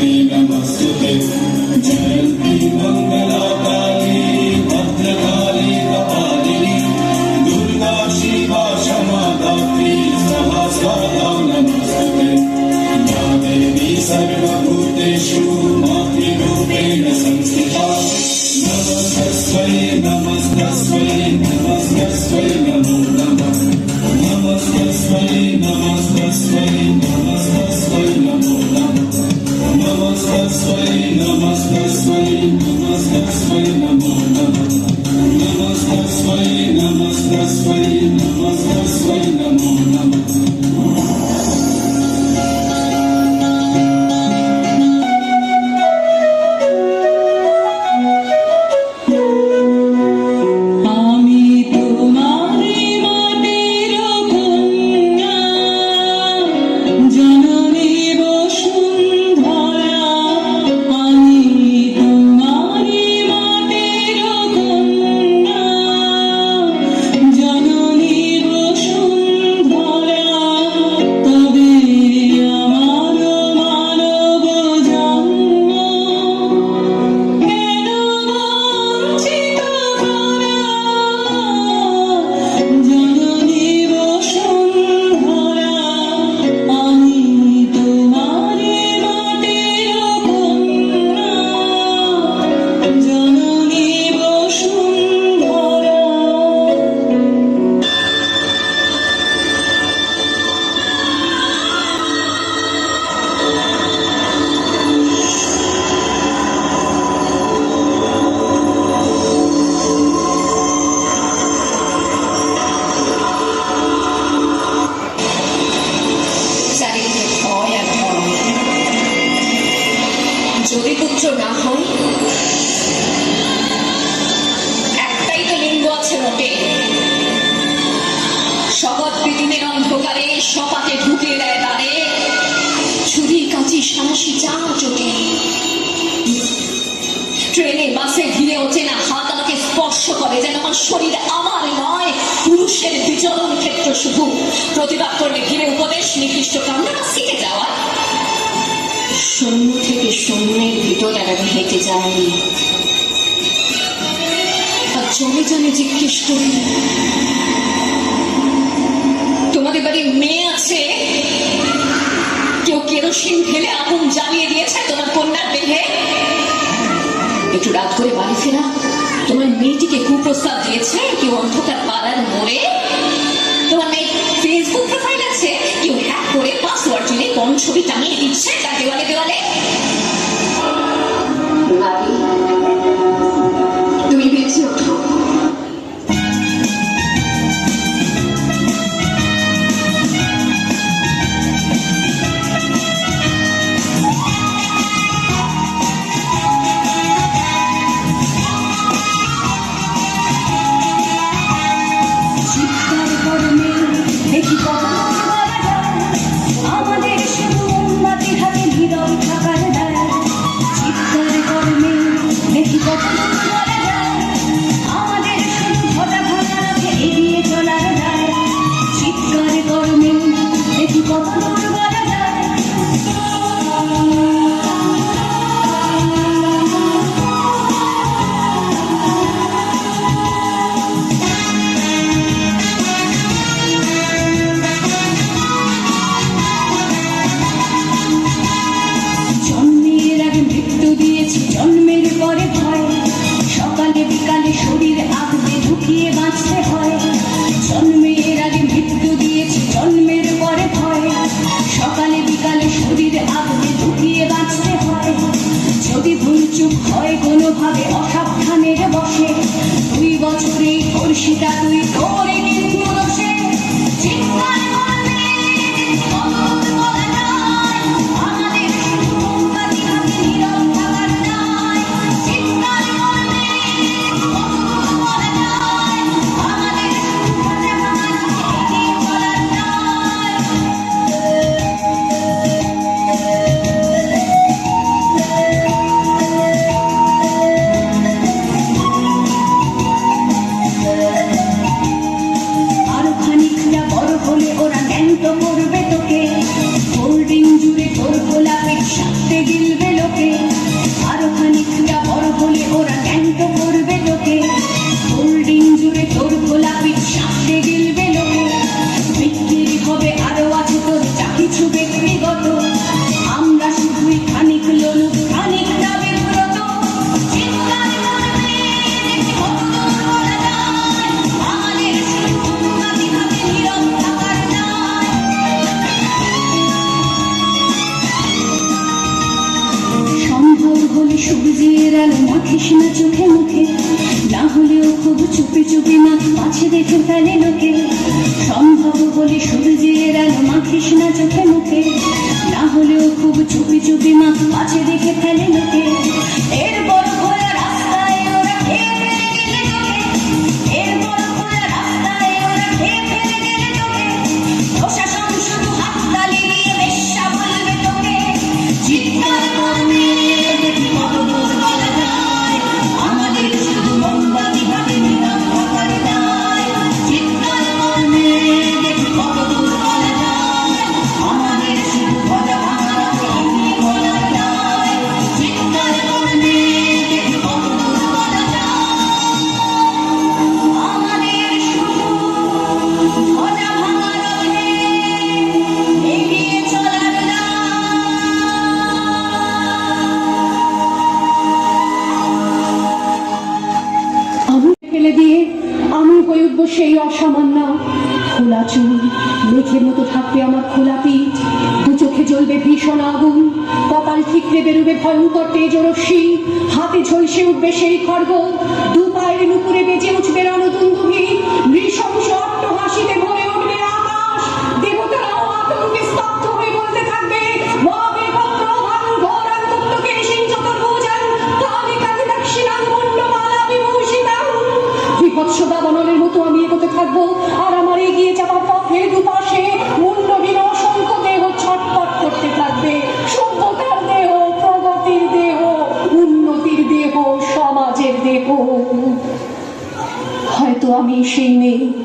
Amen. своим, у нас нет своим. করে যেন আমার শরীর আমার নয়, পুরুষের বিচরণ ক্ষেত্র শুধু। প্রতিবাদ করলে ঘিরে উপদেশ, নিকৃষ্ট কাণ্ড না শিখে যাওয়া শূন্য থেকে শূন্যের ভিতর আর আমি হেঁটে যাই আর জনে জনে জিজ্ঞেস করি, তোমাদের বাড়ির মেয়ে আছে? কেউ কেরোসিন ঢেলে আগুন জ্বালিয়ে দিয়েছে তোমার কন্যার দেহে? একটু রাত করে বাড়ি ফেরা। মেয়েটিকে কুপ্রস্তাব দিয়েছে, কেউ অন্ধকার পাড়ার মোড়ে। তোমার মেয়ে ফেসবুক প্রোফাইল আছে, কেউ হ্যাক করে পাসওয়ার্ড জুড়ে কোন ছবি টাঙিয়ে দিচ্ছে তার দেওয়ালে দেওয়ালে। দিয়েছি জন্মের পরে ভয় সকালে বিকালে শরীর আগলে ঢুকিয়ে বাঁচতে হয়। জন্মের আগে মৃত্যু দিয়েছি, জন্মের পরে ভয় সকালে বিকালে শরীর আগলে ঢুকিয়ে বাঁচতে হয়। যদি ভুল চুপ হয়, কোনোভাবে অসাবধানের বসে দুই বছরে কলসিটা তুই করে Happy to. আলো না চোখে মুখে না হলেও খুব চুপি চুপি মা পাশে দেখে ফেলে লোকে জ্বলবে ভীষণ আগুন। কপাল ঠিকরে বেরোবে ভয়ঙ্কর তেজরশ্মি। হাতে ঝলসে উঠবে সেই খর্গ। দু পায়ের নুপুরে বেজে উঠবে রণদুন্দুভি নৃশংস অট্ট homem enche em mim